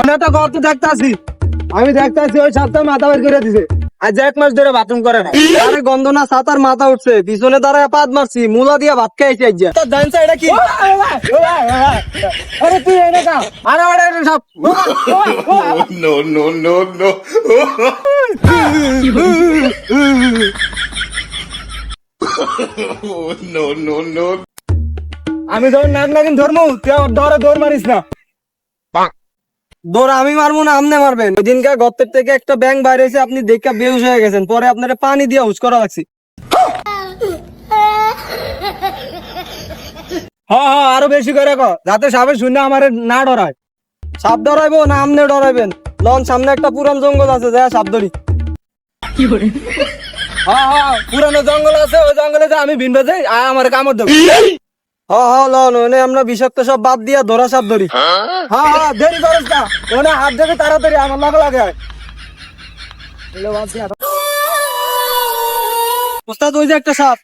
অনেকটা গর্ত দেখতে আসি। আমি দেখতে আসি ওই সাতটা মাথা বের করে দিছে। আজ এক মাস ধরে বাথরুম করে না আরে গন্ধ না সাতার মাথা উঠছে। পিছনে দাঁড়ায় পাত মারছি মুলা দিয়া ভাত খাইছি আজ তোর ডান্স এটা কি? আরে তুই এনে কা আরে আরে সব। No, no, no, no. no, no, no. আমি ধর নাক নাকিন ধর্ম তুই আমার ধরে দৌড় মারিস না। দৌড় আমি মারবো না আপনি মারবেন। ওই দিনকে গর্তের থেকে একটা ব্যাং বাইরে এসে আপনি দেখে বেউস হয়ে গেছেন। পরে আপনারা পানি দিয়ে হুস করা লাগছি। হ্যাঁ হ্যাঁ আরও বেশি করে কো। যাতে সাপে শুনে আমার না ডরায়। সাপ ডরাইবো না আমনে ডরাইবেন। লন সামনে একটা পুরান জঙ্গল আছে যা সাপ ধরি। হ্যাঁ হ্যাঁ পুরানো জঙ্গল আছে ওই জঙ্গলে যা আমি ভিনবে যাই আমার কামড় দেবো। লন ওনে আমরা বিষাক্ত সব বাদ দিয়া ধরা সাপ ধরি। হ্যাঁ হ্যাঁ দেরি করিস না। ওনে হাত দেবে তাড়াতাড়ি আমার লাগে লাগে ওস্তাদ ওই যে একটা সাপ।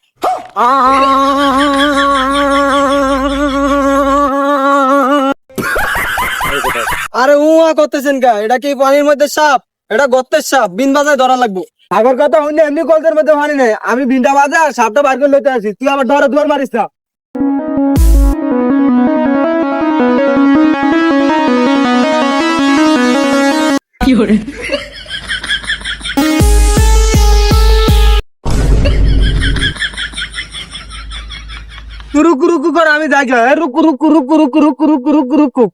আরে উয়া করতেছেন কা? এটা কি পানির মধ্যে সাপ? এটা গর্তের সাপ বিন বাজায় ধরা লাগবো। আগের কথা হইলে এমনি কলদের মধ্যে পানি নেই। আমি বিনটা বাজা সাপটা বার করে লইতে আছি তুই আমার ধরে ধর মারিস না। রুকু রুকু করে আমি দেখি রুকু রুকু রুকু রুকু রুকু রুকু রুকু রুকু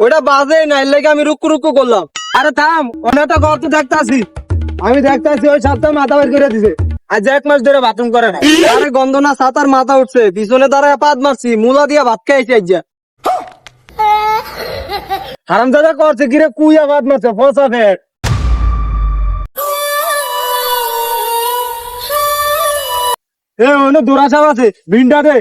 ওটা বাজে না এর লাগে আমি রুকু রুকু করলাম আরে থাম অনেকটা গর্ত দেখতে আসি আমি দেখতে আসি ওই সাতটা মাথা বের করে দিছে আজ এক মাস ধরে বাথরুম করে না আরে গন্ধ না সাতার মাথা উঠছে পিছনে দাঁড়ায় পাত মারছি মুলা দিয়া ভাত খাইছে আজ হারাম দাদা করছে কিরে কুইয়া ভাত মারছে, ফসা ফেট এ ওনে আছে দে।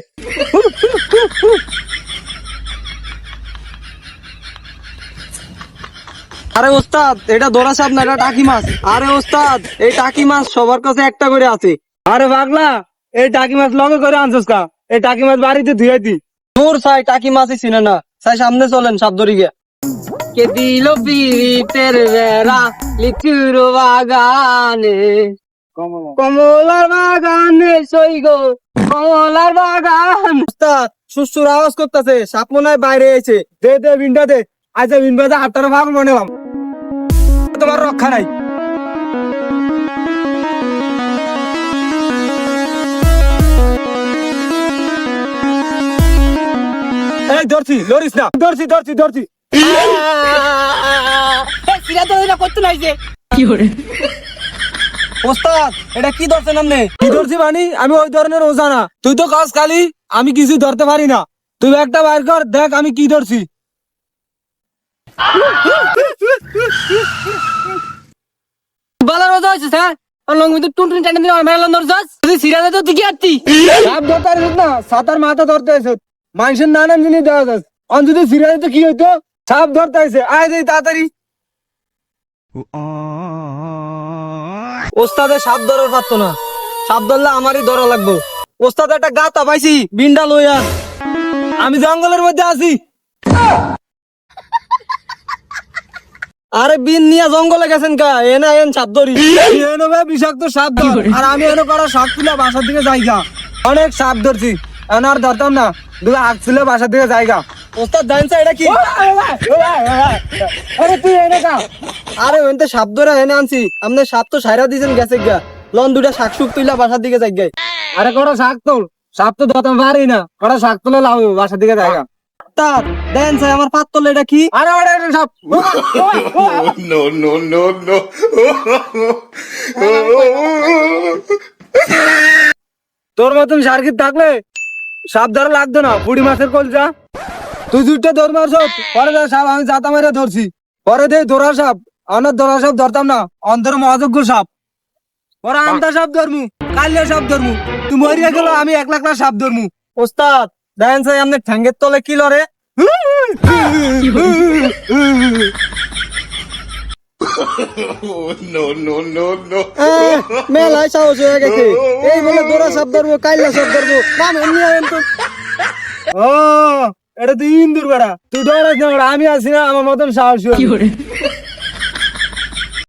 আরে ওস্তাদ, এটা দোরা সাপ না, এটা টাকি মাছ। আরে ওস্তাদ, এই টাকি মাছ সবার কাছে একটা করে আছে। আরে পাগলা, এই টাকি মাছ লগে করে আনছিস কা? এই টাকি মাছ বাড়িতে ধুয়ে দি। দূর সাই, টাকি মাছই চিনে না। সাই সামনে চলেন সাপ ধরি গিয়া। কে দিল পিরিতের বেড়া লিচুর বাগানে? কমলার বাগানে সই গো, কমলার বাগান। সুসুর আওয়াজ করতেছে সাপ মনে হয় বাইরে এসে। দে দে, বিনটা দে। বিন বাজা হাতটার ভাগ মনে হলাম। তোমার রক্ষা নাই। এই ধরছি লরিস না। ধরছি ধরছি ধরছি। ওস্তাদ এটা কি ধরছেন আপনি কি ধরছি বানি আমি ওই ধরনের ওজা না। তুই তো কাজ খালি আমি কিছু ধরতে পারি না। তুই একটা বাইর কর দেখ আমি কি ধরছি। বালার মজা হয়েছে স্যার? লং টুন টুন টাইম দিন আমার মেলা নরজাস তুই সিরিয়ালে তো তুই কি আত্তি সাপ ধরতে না সাতার মাথা ধরতে মানুষের নানান জিনিস দেওয়া যাচ্ছে অন সিরিয়ালে তো কি হইতো? সাপ ধরতে আছে আয় দেই তাড়াতাড়ি। ওস্তাদে সাপ ধরার পারতো না। সাপ ধরলে আমারই ধরা লাগবো। ওস্তাদ একটা গাতা পাইছি বিন্ডা লইয়া। আমি জঙ্গলের মধ্যে আছি। আরে বিন নিয়ে জঙ্গলে গেছেন কা? এনা এন সাপ ধরি। বিষাক্ত সাপ ধর। আর আমি এনো করা সাপ তুলে বাসার দিকে যাইগা অনেক সাপ ধরছি। এখন আর ধরতাম না। দুটো বাসার দিকে যাইগা ওস্তাদ এটা কি? আরে তুই এনে কা আরে সাপ ধরে এনে আনছি। আপনি সাপ তো সাইরা দিয়েছেন গেছে গা লন দুটা শাক শুক তুইলা বাসার দিকে যাই আরে কটা শাক তোল? সাপ তো ধরতাম পারি না। কটা শাক তুলে লাভ বাসার দিকে দেন স্যার আমার পাত তোলে এটা কি? আরে একটা সাপ। no, no, no, no. তোর মতন সার্কিট থাকলে? সাপ ধরা লাগতো না বুড়ি মাছের কলজা তুই দুটো দৌড় মারছ পরে যা সাপ আমি জাতা মেরে ধরছি। পরে দে ধরা সাপ আমার ধরা সাপ ধরতাম না অন্তর মহাযোগ্য সাপ। পরে আন্তা সাপ ধরমু কালিয়া সাপ ধরমু। তুই মরিয়া গেল আমি এক লাখ না সাপ ধরমু। ওস্তাদ দেখেন সাই আপনার ঠ্যাঙ্গের তলে কি লরে মেলায় সাহস হয়ে গেছে। এই বলে দোরা সাপ ধরবো কাইলা সাপ ধরবো। নাম এমনি তো। ও এটা তুই ইন্দুর বেড়া। তুই ডরাস না আমি আছি না আমার মতন সাহস